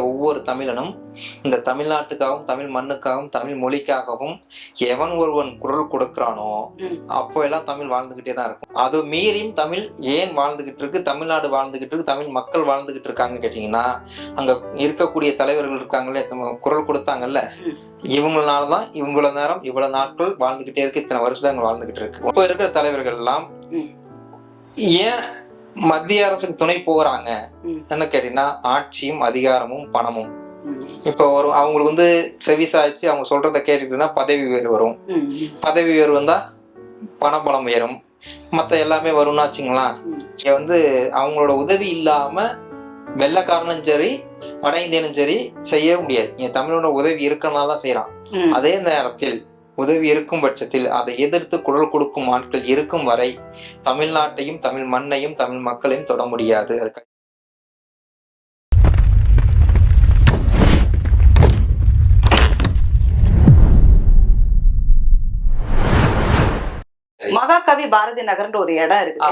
ஒவ்வொரு தமிழனும் இந்த தமிழ்நாட்டுக்காகவும் தமிழ் மண்ணுக்காகவும் தமிழ் மொழிக்காகவும் எவன் ஒருவன் குரல் கொடுக்கிறானோ. அப்போ எல்லாம் தமிழ் வாழ்ந்துகிட்டே தான் இருக்கும் அது மீறியும் தமிழ் ஏன் வாழ்ந்துகிட்டு இருக்கு தமிழ்நாடு வாழ்ந்துகிட்டு இருக்கு தமிழ் மக்கள் வாழ்ந்துகிட்டு இருக்காங்கன்னு கேட்டீங்கன்னா அங்க இருக்கக்கூடிய தலைவர்கள் இருக்காங்களே குரல் கொடுத்தாங்கல்ல ம். இவங்களால தான் இவ்வளவு நேரம் இவ்வளவு நாட்கள் வாழ்ந்துகிட்டே இருக்கு இத்தனை வருஷம் அங்க வாழ்ந்துகிட்டு இருக்கு இப்போ இருக்கிற தலைவர்கள் எல்லாம். ஏன் மத்திய அரசுக்கு துணை போகிறாங்க. என்ன கேட்டீங்கன்னா ஆட்சியும் அதிகாரமும் பணமும். இப்போ ஒரு அவங்களுக்கு வந்து செவிசாய்ச்சி அவங்க சொல்றத கேட்டுக்கிட்டுனா பதவி உயர்வு வரும். பதவி உயர்வு வந்தா பணபலம் உயரும் மற்ற எல்லாமே வரும்னு. இங்க வந்து அவங்களோட உதவி இல்லாம வெள்ளைக்காரனும் சரி வட இந்தியனும் சரி செய்யவே முடியாது இங்க தமிழோட உதவி இருக்கனால தான் செய்யறான். அதே நேரத்தில் உதவி இருக்கும் பட்சத்தில் அதை எதிர்த்து குரல் கொடுக்கும் ஆட்கள் இருக்கும் வரை தமிழ்நாட்டையும் தமிழ் மண்ணையும் தமிழ் மக்களையும் தொட முடியாது. அது மகாகவி பாரதி நகர்ன்ற ஒரு இடம் இருக்கு.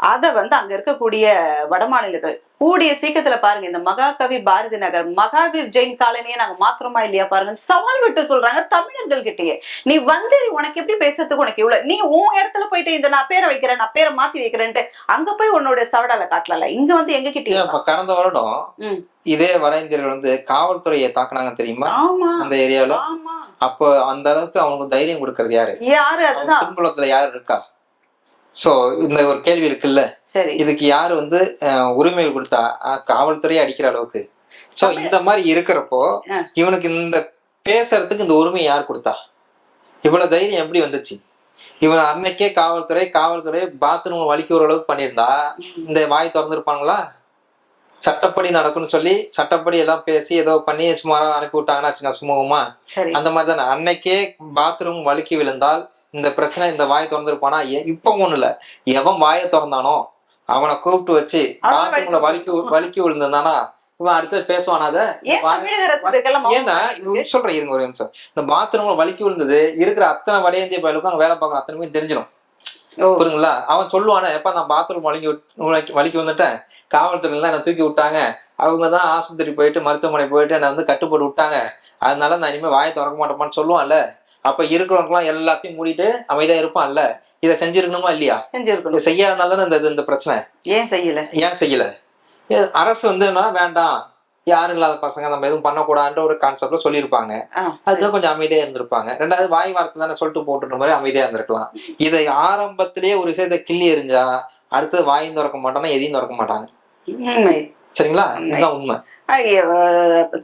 அத வந்து அங்க இருக்கக்கூடிய வட மாநிலத்தில் கூடிய சீக்கிரத்துல பாருங்க இந்த மகாகவி பாரதி நகர் மகாவீர் ஜெயின் காலனியை நாங்க மாத்திரமா இல்லையா பாருங்க. சவால் விட்டு சொல்றாங்க தமிழர்கள் கிட்டயே. நீ வந்து உனக்கு எப்படி பேசுறதுக்கு உனக்கு இவ்வளவு? நீ உன் இடத்துல போயிட்டு இந்த நான் பேரை வைக்கிறேன் நான் பேரை மாத்தி வைக்கிறேன்ட்டு அங்க போய் உன்னோட சவடால காட்டல இங்க வந்து எங்க இப்ப கடந்த வருடம். இதே வட இந்தியர்கள் வந்து காவல்துறையை தாக்குனாங்க தெரியுமா? அந்த ஏரியால ஆமா. அப்போ அந்த அளவுக்கு அவனுக்கு தைரியம் கொடுக்கறது யாரு? யாரு? அதுதான். யாரு இருக்கா? சோ இந்த ஒரு கேள்வி இருக்குல்ல? சரி. இதுக்கு யாரு வந்து உரிமைகள் கொடுத்தா காவல்துறையே அடிக்கிற அளவுக்கு? சோ இந்த மாதிரி இருக்கிறப்போ. இவனுக்கு இந்த பேசுறதுக்கு இந்த உரிமை யார் கொடுத்தா? இவ்வளவு தைரியம் எப்படி வந்துச்சு? இவன் அன்னைக்கே காவல்துறை காவல்துறை பாத்ரூம் வலிக்கு அளவுக்கு பண்ணியிருந்தா இந்த வாய் திறந்துருப்பாங்களா? சட்டப்படி நடக்கும்னு சொல்லி சட்டப்படி எல்லாம் பேசி ஏதோ பண்ணி சுமாரா அனுப்பி விட்டாங்கன்னா வச்சுங்க சுமூகமா? அந்த மாதிரி தானே. அன்னைக்கே பாத்ரூம் வலிக்கு விழுந்தால் இந்த பிரச்சனை இந்த வாய் திறந்துருப்பானா? இப்ப ஒண்ணு இல்ல. எவன் வாயை திறந்தானோ அவனை கூப்பிட்டு வச்சு பாத்ரூம்ல வலிக்கு வலிக்கு விழுந்திருந்தானா? இவன் அடுத்து பேசுவானா ஏன்னா சொல்றேன் இருங்க ஒரு நிமிஷம். இந்த பாத்ரூம்ல வலிக்கு விழுந்தது இருக்கிற அத்தனை வட இந்திய பயலுக்கும் அங்க வேலை பார்க்குற அத்தனை பேரும் தெரிஞ்சிடும். புரியுங்களா அவன் சொல்லுவானே எப்ப நான் பாத்ரூம் விட்டு- வலிக்கு- வந்துட்டேன். காவல்துறையில என்ன தூக்கி விட்டாங்க. அவங்க தான் ஆஸ்பத்திரி போயிட்டு மருத்துவமனை போயிட்டு என்னை வந்து கட்டுப்பட்டு விட்டாங்க. அதனால நான் இனிமே வாயை திறக்க மாட்டேமான்னு சொல்லுவான்ல. அப்ப இருக்கிறவங்களாம் எல்லாத்தையும் மூடிட்டு அமைதியா இருப்பான்ல. இதை செஞ்சிருக்கணுமா இல்லையா? செஞ்சிருக்கணும். செய்யாதனால இந்த இந்த பிரச்சனை. ஏன் செய்யல? ஏன் செய்யல? அரசு வந்து என்ன வேண்டாம். யாரும் இல்லாத பசங்க நம்ம எதுவும் பண்ணக்கூடாதுன்ற ஒரு கான்செப்ட்ல சொல்லியிருப்பாங்க. அதுதான் கொஞ்சம் அமைதியா இருந்திருப்பாங்க. ரெண்டாவது வாய் வார்த்தை தானே சொல்லிட்டு போட்டுன்ற மாதிரி அமைதியா இருந்திருக்கலாம். இதை ஆரம்பத்திலேயே ஒரு விஷயத்தை கிள்ளி எறிஞ்சா அடுத்தது வாயும் திறக்க மாட்டானா எதையும் திறக்க மாட்டாங்க? சரிங்களா? இதுதான் உண்மை.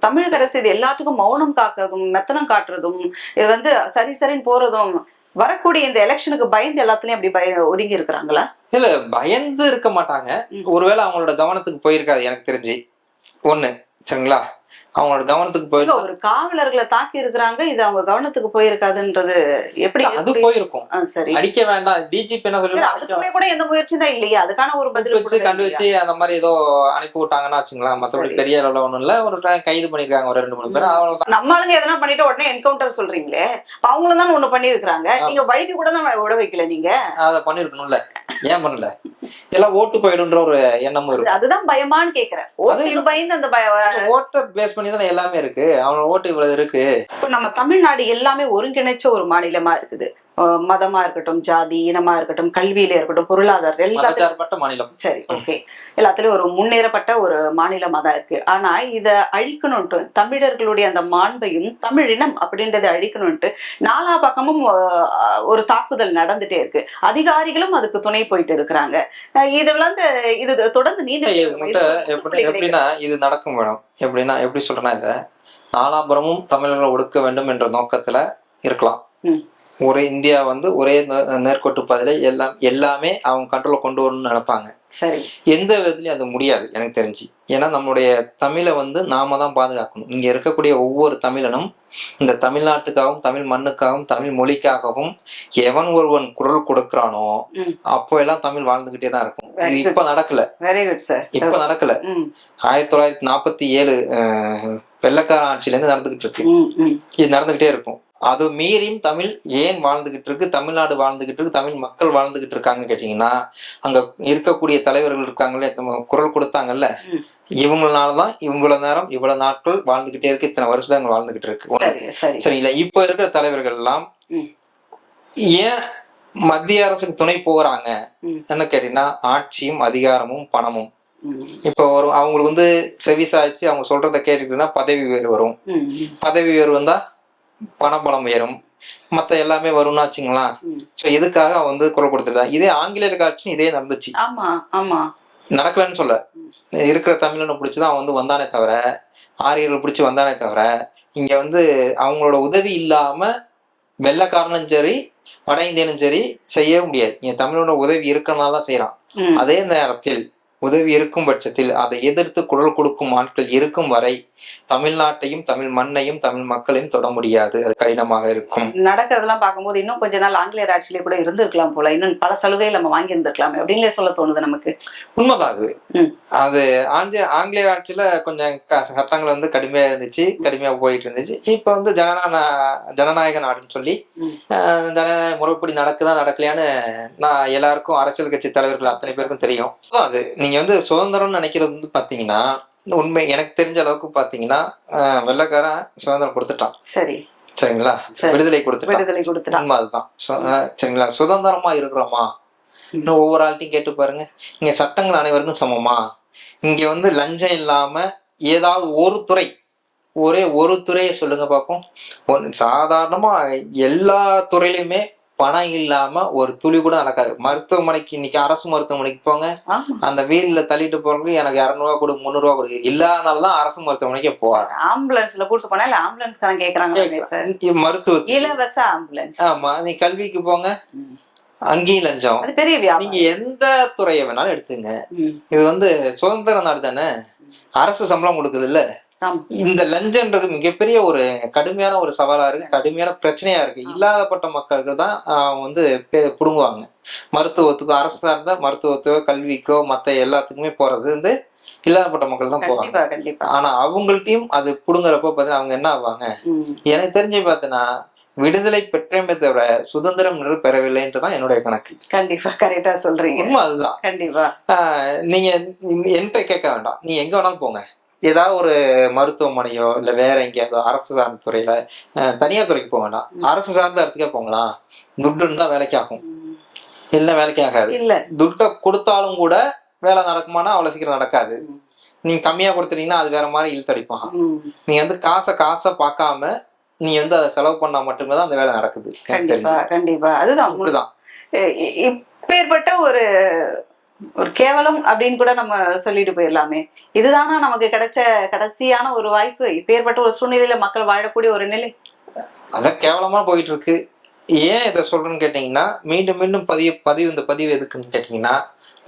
தமிழக அரசு இது எல்லாத்துக்கும் மௌனம் காக்கிறதும் மெத்தனம் காட்டுறதும் இது வந்து சரி சரின்னு போறதும் வரக்கூடிய இந்த எலெக்ஷனுக்கு பயந்து எல்லாத்துலயும் அப்படி பய ஒதுங்கி இருக்கிறாங்களா? இல்ல பயந்து இருக்க மாட்டாங்க. ஒருவேளை அவங்களோட கவனத்துக்கு போயிருக்காது எனக்கு தெரிஞ்சு. ஒண்ணு. சரிங்களா அவங்களோட கவனத்துக்கு போய் ஒரு காவலர்களை தாக்கி இருக்கிறாங்க இது அவங்க கவனத்துக்கு போயிருக்காதுன்றது எப்படி அது போயிருக்கும். சரி. அடிக்க வேண்டாம். டிஜிபி என்ன சொல்லி அதுக்குமே கூட எந்த முயற்சியும் தான் இல்லையா. அதுக்கான ஒரு பதில் வச்சு கண்டு வச்சு அந்த மாதிரி ஏதோ அனுப்பி விட்டாங்கன்னா வச்சுங்களேன். மத்தபடி. பெரிய அளவுல ஒண்ணும் இல்ல. ஒரு கைது பண்ணிருக்காங்க ஒரு ரெண்டு மூணு பேர். அவ்வளவுதான். நம்ம ஆளுங்க எதனா பண்ணிட்டு உடனே என்கவுண்டர் சொல்றீங்களே? அவங்களும் தான் ஒண்ணு பண்ணிருக்காங்க நீங்க வழிக்கு கூட தான் விட வைக்கல நீங்க. அதை பண்ணிருக்கணும்ல. ஏன் பண்ணல? எல்லாம் ஓட்டு போயிடுன்ற ஒரு எண்ணமும் இருக்கும். அதுதான் பயமான்னு கேக்குறேன். இருக்கு. பயந்து அந்த ஓட்டை பேஸ் பண்ணி தானே எல்லாமே இருக்கு. அவனோட ஓட்டு இவ்வளவு இருக்கு. இப்போ நம்ம தமிழ்நாடு எல்லாமே ஒருங்கிணைச்ச ஒரு மாநிலமா இருக்குது. மதமா இருக்கட்டும் ஜாதி இனமா இருக்கட்டும் கல்வியில இருக்கட்டும் பொருளாதாரம் எல்லாத்தையும் மாநிலம். சரி ஓகே. எல்லாத்துலயும் ஒரு முன்னேறப்பட்ட ஒரு மாநிலமா தான் இருக்கு. ஆனா இத அழிக்கணும்ட்டு தமிழர்களுடைய அந்த மாண்பையும் தமிழினம் அப்படின்றத அழிக்கணும்ட்டு நாலா பக்கமும் ஒரு தாக்குதல் நடந்துட்டே இருக்கு. அதிகாரிகளும் அதுக்கு துணை போயிட்டு இருக்கிறாங்க. இது வந்து இது தொடர்ந்து நீண்ட எப்படின்னா இது நடக்கும் மேடம். எப்படின்னா எப்படி சொல்றேன்னா இத நாலாபுரமும் தமிழர்களை ஒடுக்க வேண்டும் என்ற நோக்கத்துல இருக்கலாம். ஒரே இந்தியா வந்து ஒரே நேர்கோட்டு பாதையில எல்லாம் எல்லாமே அவங்க கண்ட்ரோல கொண்டு வரணும்னு நினைப்பாங்க. சரி. எந்த விதத்துலயும் அது முடியாது எனக்கு தெரிஞ்சு. ஏன்னா நம்மளுடைய தமிழை வந்து நாம தான் பாதுகாக்கணும். இங்க இருக்கக்கூடிய ஒவ்வொரு தமிழனும் இந்த தமிழ்நாட்டுக்காகவும் தமிழ் மண்ணுக்காகவும் தமிழ் மொழிக்காகவும் எவன் ஒருவன் குரல் கொடுக்கிறானோ. அப்போ எல்லாம் தமிழ் வாழ்ந்துகிட்டே தான் இருக்கும். இது. இப்ப நடக்கல. வெரி குட் சார் இப்ப நடக்கல. ஆயிரத்தி தொள்ளாயிரத்தி நாற்பத்தி ஏழு வெள்ளக்கார ஆட்சியில இருந்து நடந்துகிட்டு இருக்கு. இது நடந்துகிட்டே இருக்கும். அது மீறியும் தமிழ் ஏன் வாழ்ந்துகிட்டு இருக்கு? தமிழ்நாடு வாழ்ந்துகிட்டு இருக்கு? தமிழ் மக்கள் வாழ்ந்துகிட்டு இருக்காங்கன்னு கேட்டீங்கன்னா அங்க இருக்கக்கூடிய தலைவர்கள் இருக்காங்கல்ல நம்ம குரல் கொடுத்தாங்கல்ல. இவங்களாலதான் இவ்வளவு நேரம் இவ்வளவு நாட்கள் வாழ்ந்துகிட்டே இருக்கு இத்தனை வருஷம் வாழ்ந்துகிட்டு இருக்கு. சரிங்களா இப்போ இருக்கிற தலைவர்கள் எல்லாம். ஏன் மத்திய அரசுக்கு துணை போறாங்க. என்ன கேட்டீங்கன்னா ஆட்சியும் அதிகாரமும் பணமும். இப்போ ஒரு அவங்களுக்கு வந்து செவிசாய்ச்சி அவங்க சொல்றத இருந்தா பதவி உயர்வு வரும். பதவி உயர்வு வந்தா பணபலம் உயரும். மத்த எல்லாமே வரும்னு வச்சுங்களேன் ம். ஸோ இதுக்காக அவன் வந்து குரல் கொடுத்துருக்கான் இதே ஆங்கிலேயர் காட்சியும் இதே நடந்துச்சு. ஆமா ஆமா. நடக்கலன்னு சொல்ல. இருக்கிற தமிழனை பிடிச்சி தான் அவன் வந்து வந்தானே தவிர ஆரியர்கள் பிடிச்சி வந்தானே தவிர இங்க வந்து அவங்களோட உதவி இல்லாம வெள்ளைக்காரனும் சரி வட இந்தியனும் சரி செய்யவே முடியாது. இங்க தமிழோட உதவி இருக்கனால தான் செய்யறான். அதே நேரத்தில் உதவி இருக்கும் பட்சத்தில் அதை எதிர்த்து குரல் கொடுக்கும் ஆட்கள் இருக்கும் வரை தமிழ்நாட்டையும் தமிழ் மண்ணையும் தமிழ் மக்களையும் தொட முடியாது. அது கடினமாக இருக்கும். நடக்கிறதெல்லாம் பார்க்கும்போது இன்னும் கொஞ்ச நாள் ஆங்கிலேயர் ஆட்சியிலே கூட இருந்திருக்கலாம் போல. இன்னும் பல சலுகைகள் நம்ம வாங்கி இருந்திருக்கலாமே அப்படின்லே சொல்ல தோணுது நமக்கு. உண்மைதான் அது. அது ஆஞ்ச ஆங்கிலேய ஆட்சியில கொஞ்சம் சட்டங்கள் வந்து கடுமையா இருந்துச்சு கடுமையா போயிட்டு இருந்துச்சு. இப்ப வந்து ஜனநாயக ஜனநாயக நாடுன்னு சொல்லி ஜனநாயக முறைப்படி நடக்குதா நடக்கலையான்னு நான் எல்லாருக்கும் அரசியல் கட்சி தலைவர்கள் அத்தனை பேருக்கும் தெரியும். அது. நீங்க வந்து சுதந்திரம்னு நினைக்கிறது வந்து பாத்தீங்கன்னா உண்மை எனக்கு தெரிஞ்ச அளவுக்கு பாத்தீங்கன்னா அஹ், வெள்ளைக்காரன் சுதந்திரம் கொடுத்துட்டான். சரி. சரிங்களா? சரி. விடுதலை கொடுத்துட்டான். விடுதலை கொடுத்துட்டான். உண்மை அதுதான். சரிங்களா? சுதந்திரமா இருக்கிறோமா? இன்னும் ஒவ்வொரு ஆள்கிட்டையும் கேட்டு பாருங்க. இங்க சட்டங்கள் அனைவருக்கும் சமமா? இங்க வந்து லஞ்சம் இல்லாம ஏதாவது ஒரு துறை ஒரே ஒரு துறையை சொல்லுங்க பார்ப்போம் ஒன் சாதாரணமா எல்லா துறையிலுமே பணம் இல்லாம ஒரு துளி கூட நடக்காது. மருத்துவமனைக்கு இன்னைக்கு அரசு மருத்துவமனைக்கு போங்க. அந்த வீல்ல தள்ளிட்டு போறதுக்கு எனக்கு இரநூறுவா கொடு முந்நூறுவா கொடு. இல்லாதனால தான் அரசு மருத்துவமனைக்கு போறேன் ஆம்புலன்ஸ்ல கூட்டு போனா இல்ல ஆம்புலன்ஸ்காரன் கேக்குறாங்க சார் மருத்துவத்துக்கு. இலவச ஆம்புலன்ஸ். ஆமா நீ கல்விக்கு போங்க. அங்கேயும் லஞ்சம். பெரிய நீங்க எந்த துறையை வேணாலும் எடுத்துங்க. இது வந்து சுதந்திர நாடு தானே? அரசு சம்பளம் கொடுக்குது இல்ல இந்த லஞ்சம்ன்றது மிகப்பெரிய ஒரு கடுமையான ஒரு சவாலா இருக்கு கடுமையான பிரச்சனையா இருக்கு. இல்லாதப்பட்ட மக்களுக்கு தான் வந்து புடுங்குவாங்க. மருத்துவத்துக்கோ அரசு சார்ந்த மருத்துவத்துக்கோ கல்விக்கோ மத்த எல்லாத்துக்குமே போறது வந்து இல்லாதப்பட்ட மக்கள் தான் போவாங்க. ஆனா அவங்கள்ட்டையும் அது புடுங்குறப்ப பார்த்தீங்கன்னா அவங்க என்ன ஆவாங்க? எனக்கு தெரிஞ்சு பார்த்தீங்கன்னா விடுதலை பெற்றமே தவிர சுதந்திரம் நிறு பெறவில்லைன்றதான் என்னுடைய கணக்கு. கண்டிப்பா கரெக்டா சொல்றீங்க. அதுதான். கண்டிப்பா. நீங்க என்கிட்ட கேட்க வேண்டாம். நீ எங்க வேணாலும் போங்க. ஏதாவது ஒரு மருத்துவமனையோ இல்ல வேற எங்கேயாவது அரசு சார்ந்த துறையில தனியார் துறைக்கு போக அரசு சார்ந்த இடத்துக்கே போங்களாம் துட்டு இருந்தா வேலைக்கு ஆகும் இல்ல வேலைக்கு ஆகாது இல்ல. துட்டை கொடுத்தாலும் கூட வேலை நடக்குமானா அவ்வளவு சீக்கிரம் நடக்காது. நீங்க கம்மியா கொடுத்துட்டீங்கன்னா அது வேற மாதிரி இழுத்தடிப்பான் நீ வந்து காசை காசை பார்க்காம நீ வந்து அதை செலவு பண்ணா மட்டுமே தான் அந்த வேலை நடக்குது. கண்டிப்பா கண்டிப்பா. அதுதான். அப்படிதான். இப்பேற்பட்ட ஒரு ஒரு கேவலம் அப்படின்னு கூட நம்ம சொல்லிட்டு போயிடலாமே. இதுதானா நமக்கு கிடைச்ச கடைசியான ஒரு வாய்ப்பு? இப்பேற்பட்ட ஒரு சூழ்நிலையில மக்கள் வாழக்கூடிய ஒரு நிலை. அதான் கேவலமா போயிட்டு இருக்கு ஏன் இதை சொல்றேன்னு கேட்டீங்கன்னா மீண்டும் மீண்டும் பதிவு பதிவு இந்த பதிவு எதுக்குன்னு கேட்டீங்கன்னா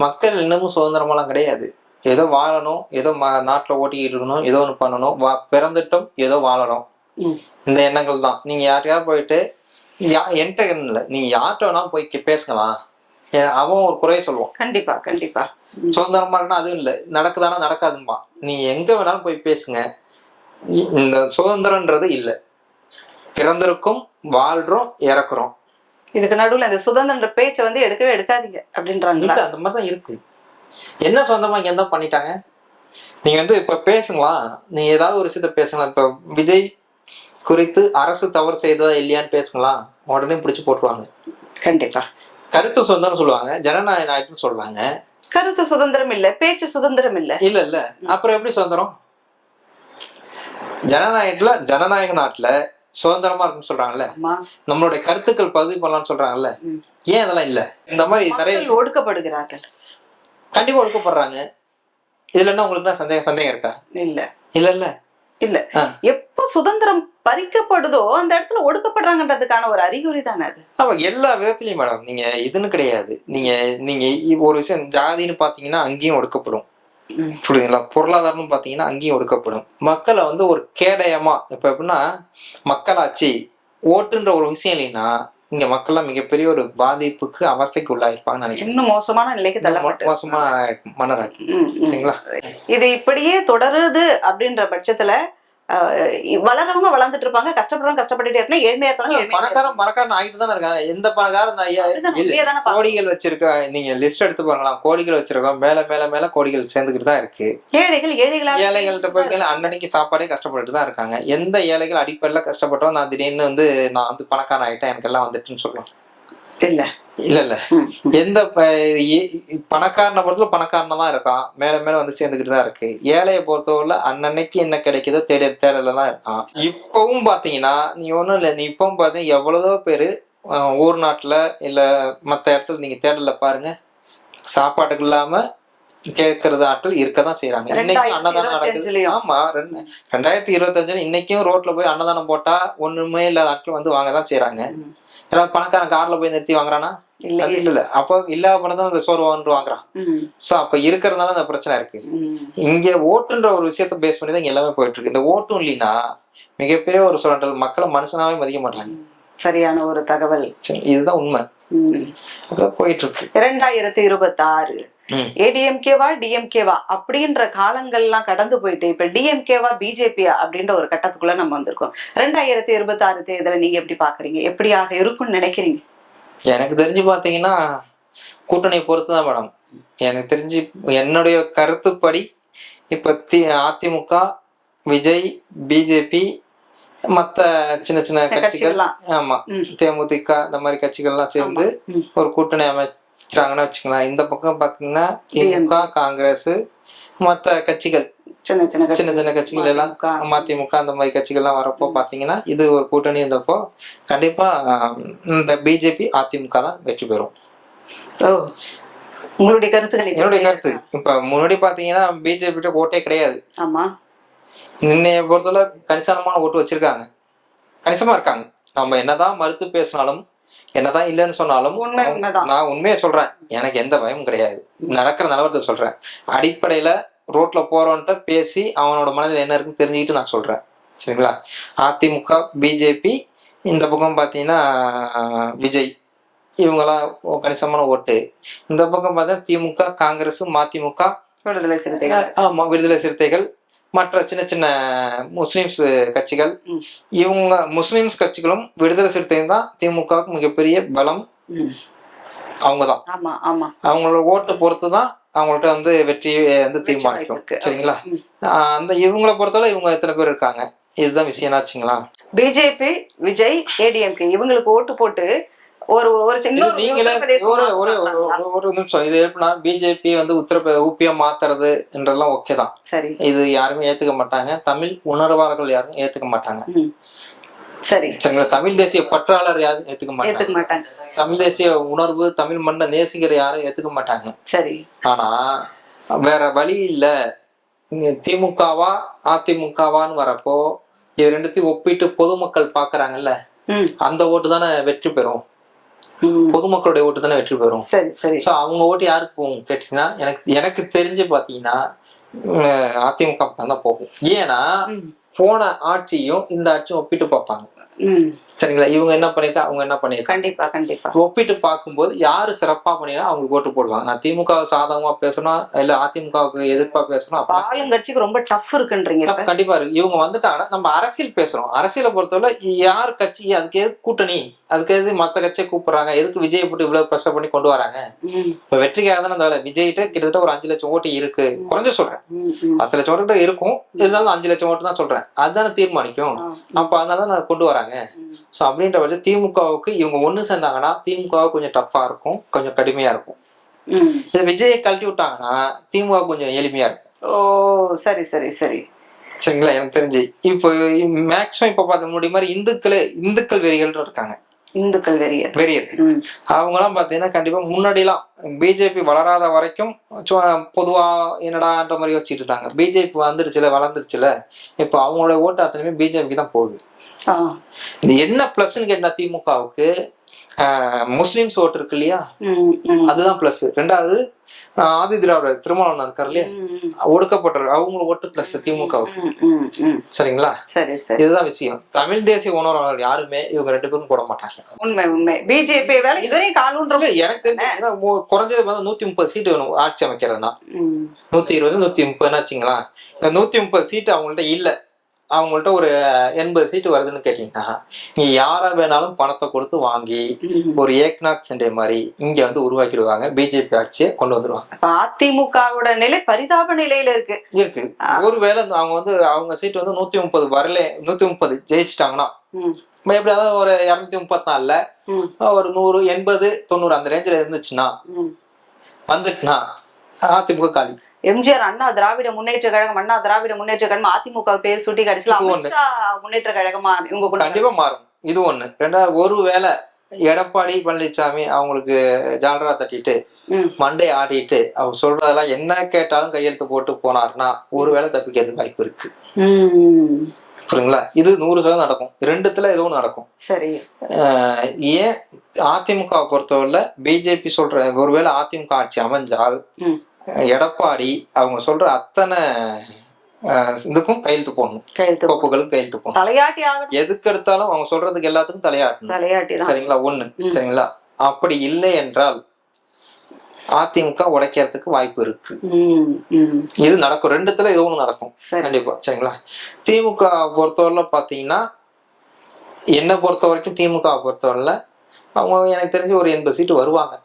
மக்கள் இன்னமும் சுதந்திரமெல்லாம் கிடையாது. ஏதோ வாழணும் ஏதோ ம நாட்டில் ஓட்டிக்கிட்டு இருக்கணும் ஏதோ ஒன்று பண்ணணும் வா பிறந்துட்டோம் ஏதோ வாழணும். இந்த எண்ணங்கள் தான் நீங்க யார்கிட்டயா போயிட்டு யா என்கிட்ட இல்லை. நீங்க யார்கிட்ட வேணாலும் போய் பேசலாம் அவன் ஒரு குறைய சொல்லுவான். கண்டிப்பா கண்டிப்பா. சுதந்திரமா இருக்குன்னா அதுவும் இல்லை. நடக்குதானா நடக்காதும்பா நீங்க எங்க வேணாலும் போய் பேசுங்க. இந்த சுதந்திரன்றது இல்லை. பிறந்திருக்கும் வாழ்றோம் இறக்குறோம். இதுக்கு நடுவுல இந்த சுதந்திர பேச்சை வந்து எடுக்கவே எடுக்காதீங்க அப்படின்றாங்களா? இல்ல அந்த மாதிரி தான் இருக்கு. என்ன சொந்தமா இங்க என்ன பண்ணிட்டாங்க? நீங்க வந்து இப்ப பேசுங்களா நீங்க ஏதாவது ஒரு விஷயத்த பேசலாம் இப்ப விஜய் குறித்து அரசு தவறு செய்ததா இல்லையான்னு பேசுங்களா உடனே பிடிச்சு போட்டுருவாங்க. கண்டிப்பா. கருத்து சொந்தம்னு சொல்லுவாங்க ஜனநாயக நாயகம்னு சொல்றாங்க கருத்து சுதந்திரம் இல்ல பேச்சு சுதந்திரம் இல்ல. இல்ல இல்ல. அப்புறம் எப்படி சுதந்திரம்? ஜனநாயகத்துல ஜனநாயக நாட்டுல சுதந்திரமா இருக்குன்னு சொல்றாங்கல்ல. நம்மளுடைய கருத்துக்கள் பதிவு பண்ணலாம்னு சொல்றாங்கல்ல. ஏன் அதெல்லாம் இல்ல? இந்த மாதிரி நிறைய ஒடுக்கப்படுகிறார்கள். கண்டிப்பா ஒடுக்கப்படுறாங்க. இதுல என்ன உங்களுக்கு சந்தேகம் சந்தேகம் இருக்கா? இல்ல. இல்ல இல்ல. இல்ல. எப்ப சுதந்திரம் பறிக்கப்படுதோ அந்த இடத்துல ஒடுக்கப்படுறாங்கன்றதுக்கான ஒரு அறிகுறி தானே அது. ஆமா எல்லா விதத்துலயும் மேடம் நீங்க இதுன்னு கிடையாது. நீங்க நீங்க ஒரு விஷயம் ஜாதின்னு பாத்தீங்கன்னா அங்கேயும் ஒடுக்கப்படும். புரியுதுங்களா? பொருளாதாரம்னு பாத்தீங்கன்னா அங்கேயும் ஒடுக்கப்படும். மக்களை வந்து ஒரு கேடயமா இப்ப எப்படின்னா மக்களாட்சி ஓட்டுன்ற ஒரு விஷயம் இல்லைன்னா இங்க மக்கள்லாம் மிகப்பெரிய ஒரு பாதிப்புக்கு அவஸ்தைக்கு உள்ளாயிருப்பாங்கன்னு நினைக்கிறேன். இன்னும் மோசமான நிலைக்கு தள்ளப்பட்டு. மோசமான மன்னராக. சரிங்களா? இது இப்படியே தொடருது அப்படின்ற பட்சத்துல வளர்றவங்க வளர்ந்துட்டு இருப்பாங்க. கஷ்டப்படுறவங்க கஷ்டப்பட்டுட்டே இருக்கணும் ஏழ்மையா ஏழ்மையா பணக்காரன் பணக்காரன் ஆகிட்டு தானே இருக்காங்க எந்த பணக்காரன். கோடிகள் வச்சிருக்க நீங்க லிஸ்ட் எடுத்து பாருங்களாம் கோடிகள் வச்சிருக்கோம். மேல மேல மேல கோடிகள் சேர்ந்துக்கிட்டு தான் இருக்கு. ஏழைகள் ஏழைகளாக ஏழைகள்கிட்ட போய் அன்னன்னைக்கு சாப்பாடே கஷ்டப்பட்டுட்டு தான் இருக்காங்க. எந்த ஏழைகள் அடிப்படையில கஷ்டப்பட்டோம் நான் திடீர்னு வந்து நான் வந்து பணக்காரன் ஆயிட்டேன் எனக்கு எல்லாம் வந்துட்டுன்னு சொல்லுவேன் இல்ல. இல்ல இல்ல. எந்த பணக்காரனை பொறுத்தவரை பணக்காரனா தான் இருக்கான். மேல மேல வந்து சேர்ந்துக்கிட்டு தான் இருக்கு. ஏழையை பொறுத்தவரையில அன்னன்னைக்கு என்ன கிடைக்குதோ தேட தேடல தான் இருக்கான். இப்பவும் பாத்தீங்கன்னா நீ ஒண்ணும் இல்ல. நீ இப்பவும் பாத்தீங்கன்னா எவ்வளவோ பேரு ஊர் நாட்டுல இல்ல மத்த இடத்துல நீங்க தேடல பாருங்க. சாப்பாட்டுக்கு இல்லாம கேட்கறது ஆட்கள் இருக்கதான் செய்யறாங்க இன்னைக்கும் அன்னதானம் நடக்குது. 2025 ஆமா ரெண்டு ரெண்டாயிரத்தி இருபத்தஞ்சுல இன்னைக்கும் ரோட்ல போய் அன்னதானம் போட்டா ஒண்ணுமே இல்லாத ஆட்கள் வந்து வாங்க தான் செய்யறாங்க. எல்லாம் பணக்காரன் கார்ல போய் நிறுத்தி வாங்குறானா? இல்ல அப்போ இல்லாத பணம் தான் அந்த வாங்கிட்டு வாங்குறான். சோ அப்ப இருக்கிறதுனால அந்த பிரச்சனை இருக்கு. இங்க ஓட்டுன்ற ஒரு விஷயத்த பேஸ் பண்ணி தான் இங்க எல்லாமே போயிட்டு இருக்கு இந்த ஓட்டும் இல்லைன்னா மிகப்பெரிய ஒரு சுரண்டல். மக்களை மனுஷனாவே மதிக்க மாட்டாங்க. சரியான ஒரு தகவல். இதுதான் உண்மை. போயிட்டு இருக்கு இரண்டாயிரத்தி இருபத்தி ஆறு. ஏடிஎம்கேவா டிஎம்கேவா அப்படின்ற காலங்கள்லாம் கடந்து போயிட்டு இப்ப டிஎம்கேவா பிஜேபியா அப்படின்ற ஒரு கட்டத்துக்குள்ள நம்ம வந்திருக்கோம். ரெண்டாயிரத்தி இருபத்தி ஆறு தேர்தலை நீங்க எப்படி பாக்குறீங்க எப்படியாக இருக்கும்னு நினைக்கிறீங்க? எனக்கு தெரிஞ்சு பாத்தீங்கன்னா கூட்டணி பொறுத்து தான் மேடம் எனக்கு தெரிஞ்சு என்னுடைய கருத்துப்படி இப்ப தி அதிமுக விஜய் பிஜேபி மத்த சின்ன சின்ன கட்சிகள் ஆமா. தேமுதிக இந்த மாதிரி கட்சிகள்லாம் சேர்ந்து. ஒரு கூட்டணி அமைச்சாங்கன்னு வச்சுக்கலாம் இந்த பக்கம் பாத்தீங்கன்னா திமுக காங்கிரஸ் மத்த கட்சிகள். சின்ன சின்ன கட்சி சின்ன சின்ன கட்சிகள் எல்லாம் மதிமுக. அந்த மாதிரி கட்சிகள்லாம் வரப்போ பாத்தீங்கன்னா இது ஒரு கூட்டணி இருந்தப்போ கண்டிப்பா இந்த பிஜேபி அதிமுக தான் வெற்றி பெறும். உங்களுடைய கருத்துக்கள் என்னுடைய? கருத்து. இப்ப முன்னாடி பாத்தீங்கன்னா பிஜேபி ஓட்டே கிடையாது. இன்னைய பொறுத்தவரை கணிசமான ஓட்டு வச்சிருக்காங்க. கணிசமா இருக்காங்க. நம்ம என்னதான் மறுத்து பேசினாலும் என்னதான் இல்லைன்னு சொன்னாலும் நான் உண்மையை சொல்றேன். எனக்கு எந்த பயமும் கிடையாது. நடக்கிற நிலவரத்தை சொல்றேன். அடிப்படையில ரோட்ல போறவன்ட்ட பேசி அவனோட மனதில் என்ன இருக்குன்னு தெரிஞ்சுக்கிட்டு நான் சொல்றேன். சரிங்களா? அதிமுக பிஜேபி இந்த பக்கம் பார்த்தீங்கன்னா விஜய். இவங்கெல்லாம் ஒ- கணிசமான ஓட்டு. இந்த பக்கம் பார்த்தா திமுக காங்கிரஸ் மதிமுக. விடுதலை சிறுத்தைகள். ஆமா விடுதலை சிறுத்தைகள். மற்ற சின்ன சின்ன முஸ்லிம்ஸ் கட்சிகள். இவங்க முஸ்லிம்ஸ் கட்சிகளும் விடுதலை சிறுத்தையும் தான் திமுகவுக்கு மிகப்பெரிய பலம். அவங்க தான் அவங்களோட ஓட்டு பொறுத்து தான் அவங்கள்ட்ட வந்து வெற்றியை வந்து தீர்மானிக்கும். சரிங்களா? அந்த இவங்கள பொறுத்தவரை இவங்க எத்தனை பேர் இருக்காங்க? இதுதான் விஷயம்னாச்சுங்களா பிஜேபி விஜய் ஏடிஎம்கே இவங்களுக்கு ஓட்டு போட்டு ஒரு ஒரு நீங்களே ஒரு நிமிஷம். இது எப்படின்னா பிஜேபி வந்து உத்தரப்பிரதேச ஊப்பியா மாத்துறது என்றதெல்லாம் ஓகே தான். சரி இது யாருமே ஏத்துக்க மாட்டாங்க. தமிழ் உணர்வாளர்கள் யாரும் ஏத்துக்க மாட்டாங்க. சரி. சரிங்களா? தமிழ் தேசிய பற்றாளர் யாரும் ஏத்துக்க மாட்டாங்க. தமிழ் தேசிய உணர்வு தமிழ் மண்ணை நேசிக்கிற யாரும் ஏத்துக்க மாட்டாங்க. சரி. ஆனா வேற வழி இல்ல. திமுகவா அதிமுகவான்னு வரப்போ இது ரெண்டுத்தையும் ஒப்பிட்டு பொதுமக்கள் பாக்குறாங்கல்ல? அந்த ஓட்டு தானே வெற்றி பெறும். பொதுமக்களுடைய ஓட்டு தானே வெற்றி பெறும். சரி சரி. ஸோ அவங்க ஓட்டு யாருக்கு போகும் கேட்டீங்கன்னா எனக்கு எனக்கு தெரிஞ்சு பாத்தீங்கன்னா அதிமுக தான் போகும். ஏன்னா. போன ஆட்சியும் இந்த ஆட்சியும் ஒப்பிட்டு பார்ப்பாங்க. சரிங்களா? இவங்க என்ன பண்ணிருக்கா? அவங்க என்ன பண்ணிருக்காங்க கண்டிப்பா கண்டிப்பா. ஒப்பிட்டு பார்க்கும்போது யாரு சிறப்பா பண்ணினா அவங்களுக்கு ஓட்டு போடுவாங்க. நான் திமுக சாதகமா பேசணும்? இல்ல அதிமுகவுக்கு எதிர்ப்பா பேசணும்? ஆளுங்கட்சிக்கு ரொம்ப டஃப் இருக்குன்றீங்க கண்டிப்பா இருக்கு. இவங்க வந்துட்டாங்கன்னா நம்ம அரசியல் பேசுறோம். அரசியலை பொறுத்தவரை யார் கட்சி அதுக்கு எது கூட்டணி அதுக்கு எது மத்த கட்சியை கூப்பிடுறாங்க எதுக்கு விஜய் போட்டு இவ்வளவு ப்ரெஷர் பண்ணி கொண்டு வராங்க? இப்ப வெற்றிக்காக தானே அந்த வேலை. விஜய்கிட்ட கிட்டத்தட்ட ஒரு அஞ்சு லட்சம் ஓட்டு இருக்கு. குறைஞ்ச சொல்றேன். பத்து லட்சம் ஓட்டு இருக்கும். இருந்தாலும் அஞ்சு லட்சம் ஓட்டு தான் சொல்றேன். அதுதானே தீர்மானிக்கும். அப்ப அதனால தான் கொண்டு வராங்க. ஸோ அப்படின்ற பட்சம் திமுகவுக்கு இவங்க ஒண்ணு சேர்ந்தாங்கன்னா திமுக கொஞ்சம் டஃப்பா இருக்கும் கொஞ்சம் கடுமையா இருக்கும். இது விஜயை கழட்டி விட்டாங்கன்னா திமுக கொஞ்சம் எளிமையா இருக்கும். ஓ சரி சரி சரி. சரிங்களா? எனக்கு தெரிஞ்சு. இப்போ மேக்ஸிமம் இப்போ பார்த்த முடியும் மாதிரி இந்துக்களே இந்துக்கள் வெறிகள் இருக்காங்க. இந்துக்கள் வெறியர். வெறியர். ம். அவங்கலாம் பார்த்தீங்கன்னா கண்டிப்பா முன்னாடிலாம் பிஜேபி வளராத வரைக்கும் சு- பொதுவா என்னடான்ற மாதிரி யோசிச்சுட்டு இருந்தாங்க. பிஜேபி வந்துடுச்சுல வளர்ந்துருச்சுல இப்போ அவங்களோட ஓட்டு அத்தனையுமே பிஜேபிக்கு தான் போகுது. இது என்ன ப்ளஸ்ன்னு கேட்டா திமுகவுக்கு முஸ்லிம்ஸ் ஓட்டு இருக்கு இல்லையா? அதுதான் ப்ளஸ் ரெண்டாவது ஆதி திராவிடர் திருமாவளவன் இருக்கார் இல்லையா? ஒடுக்கப்பட்டவர் அவங்கள ஓட்டு ப்ளஸ் திமுகவுக்கு. சரிங்களா? சரி சரி. இதுதான் விஷயம். தமிழ் தேசிய உணர்வாளர் யாருமே இவங்க ரெண்டு பேரும் போட மாட்டாங்க. உண்மை உண்மை. பிஜேபி எனக்கு தெரிஞ்சு குறைஞ்சது வந்து நூத்தி முப்பது சீட்டு வேணும் ஆட்சி அமைக்கிறதுனா. நூத்தி இருபது நூத்தி முப்பதுன்னு வச்சுங்களா இந்த நூத்தி முப்பது சீட்டு அவங்கள்ட்ட இல்ல. அவங்கள்ட்ட ஒரு எண்பது சீட்டு வருதுன்னு கேட்டீங்கன்னா நீங்க யாரை வேணாலும் பணத்தை கொடுத்து வாங்கி. ஒரு ஏக்நாத் சிண்டே மாதிரி இங்க வந்து உருவாக்கிடுவாங்க பிஜேபி ஆட்சியை கொண்டு வந்துருவாங்க அதிமுகவோட நிலை பரிதாப நிலையில இருக்கு இருக்கு ஒருவேளை அவங்க வந்து அவங்க சீட் வந்து நூத்தி முப்பது வரல நூத்தி முப்பது ஜெயிச்சிட்டாங்கன்னா. எப்படியாவது ஒரு இரநூத்தி முப்பத்தி நாலுல. ஒரு நூறு எண்பது தொண்ணூறு அந்த ரேஞ்சில் இருந்துச்சுன்னா. வந்துட்டுனா அதிமுக காலி. எம்ஜிஆர் அண்ணா திராவிட முன்னேற்ற கழகம் அண்ணா திராவிட முன்னேற்ற கழகம் அதிமுக பேர் சுட்டி கடைசியில் முன்னேற்ற கழகமா? இவங்க கொண்டு கண்டிப்பா மாறும். இது ஒண்ணு. ரெண்டாவது ஒருவேளை எடப்பாடி பழனிசாமி அவங்களுக்கு ஜாலரா தட்டிட்டு. மண்டை ஆடிட்டு அவர் சொல்றதெல்லாம் என்ன கேட்டாலும் கையெழுத்து போட்டு போனாருன்னா ஒருவேளை தப்பிக்கிறதுக்கு வாய்ப்பு இருக்கு. புரியுங்களா இது நூறு சதவீதம் நடக்கும். ரெண்டுத்துல ஏதோ ஒன்று நடக்கும். சரி. ஏன் அதிமுக பொறுத்தவரையில பிஜேபி சொல்ற ஒருவேளை அதிமுக ஆட்சி அமைஞ்சால். எடப்பாடி அவங்க சொல்ற அத்தனை இதுக்கும் கையெழுத்து போடணும். கழுத்து கோப்புகளுக்கு கையெழுத்து போடணும். தலையாட்டி எதுக்கு எடுத்தாலும் அவங்க சொல்றதுக்கு எல்லாத்துக்கும் தலையாட்டணும். தலையாட்டி சரிங்களா? ஒண்ணு. சரிங்களா? அப்படி இல்லை என்றால் அதிமுக உடைக்கிறதுக்கு வாய்ப்பு இருக்கு. இது நடக்கும். ரெண்டுத்துல ஏதோ ஒண்ணு நடக்கும். கண்டிப்பா. சரிங்களா? திமுக பொறுத்தவரையில பாத்தீங்கன்னா என்னை பொறுத்த வரைக்கும் திமுக பொறுத்தவரையில அவங்க எனக்கு தெரிஞ்சு ஒரு எண்பது சீட்டு வருவாங்க.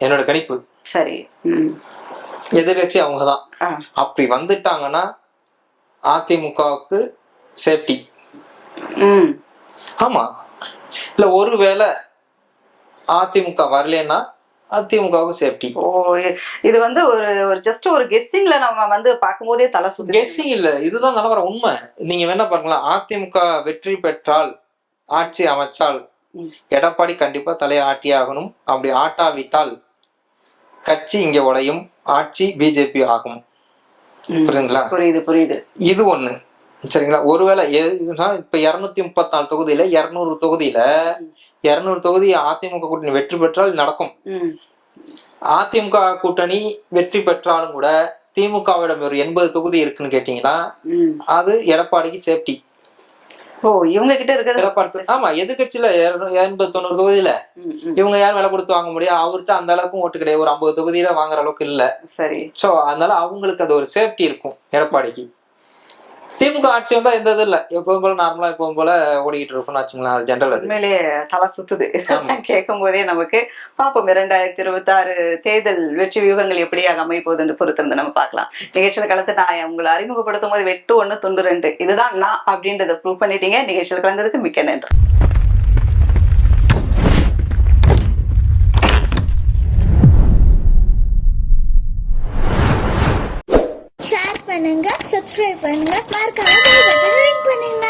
என்னோட கணிப்பு. சரி. எதிர்கட்சி அவங்க தான். அப்படி வந்துட்டாங்கன்னா அதிமுகவுக்கு சேஃப்டி. ஆமா. இல்ல ஒருவேளை அதிமுக வரலன்னா அதிமுகவுக்கு சேஃப்டி ஓ இது வந்து ஒரு ஒரு ஜஸ்ட் ஒரு கெஸ்ஸிங்ல நம்ம வந்து பார்க்கும்போதே தலை சுத்தி கெஸ்ஸிங் இல்ல. இதுதான் நிலவரம் உண்மை. நீங்க வேணா பாருங்களா அதிமுக வெற்றி பெற்றால் ஆட்சி அமைச்சால். எடப்பாடி கண்டிப்பா தலையை ஆட்டி ஆகணும் அப்படி ஆட்டாவிட்டால் கட்சி இங்க உடையும். ஆட்சி பிஜேபி ஆகும். புரியுதுங்களா? புரியுது புரியுது. இது ஒண்ணு. சரிங்களா? ஒருவேளை இதுனா இப்ப இருநூத்தி முப்பத்தி நாலு தொகுதியில இருநூறு தொகுதியில இருநூறு தொகுதி அதிமுக கூட்டணி வெற்றி பெற்றால் நடக்கும். அதிமுக கூட்டணி வெற்றி பெற்றாலும் கூட திமுகவிடம் ஒரு எண்பது தொகுதி இருக்குன்னு கேட்டீங்கன்னா. அது எடப்பாடிக்கு சேஃப்டி ஓ இவங்க கிட்ட இருக்கிறது எடப்பாடி ஆமா எதிர்கட்சியில எண்பது தொண்ணூறு தொகுதியில. இவங்க யாரும் விலை கொடுத்து வாங்க முடியும்? அவர்கிட்ட அந்த அளவுக்கு ஓட்டு கிடையாது. ஒரு ஐம்பது தொகுதியில வாங்குற அளவுக்கு இல்ல. சரி. சோ அதனால அவங்களுக்கு அது ஒரு சேஃப்டி இருக்கும் எடப்பாடிக்கு. திமுக ஆட்சி வந்தா எந்த இது இல்ல. எப்பவும் போல நார்மலா எப்பவும் போல ஓடிக்கிட்டு இருக்கும்னு வச்சுங்களேன். அது ஜென்ரல் அது. உண்மையிலேயே தலை சுத்துது. கேட்கும் போதே நமக்கு பார்ப்போம் இரண்டாயிரத்தி இருபத்தி ஆறு தேர்தல் வெற்றி வியூகங்கள் எப்படியாக அமைய போகுதுன்னு பொறுத்திருந்து நம்ம பார்க்கலாம். நிகழ்ச்சியில் கலந்து நான் உங்களை அறிமுகப்படுத்தும் போது வெட்டு ஒண்ணு துண்டு ரெண்டு. இதுதான் நான் அப்படின்றத ப்ரூவ் பண்ணிட்டீங்க. நிகழ்ச்சியில் கலந்ததுக்கு மிக்க நன்றி. பண்ணுங்க சப்ஸ்கிரைப் பண்ணுங்க மறக்காம பெல் ரிங் பண்ணுங்க.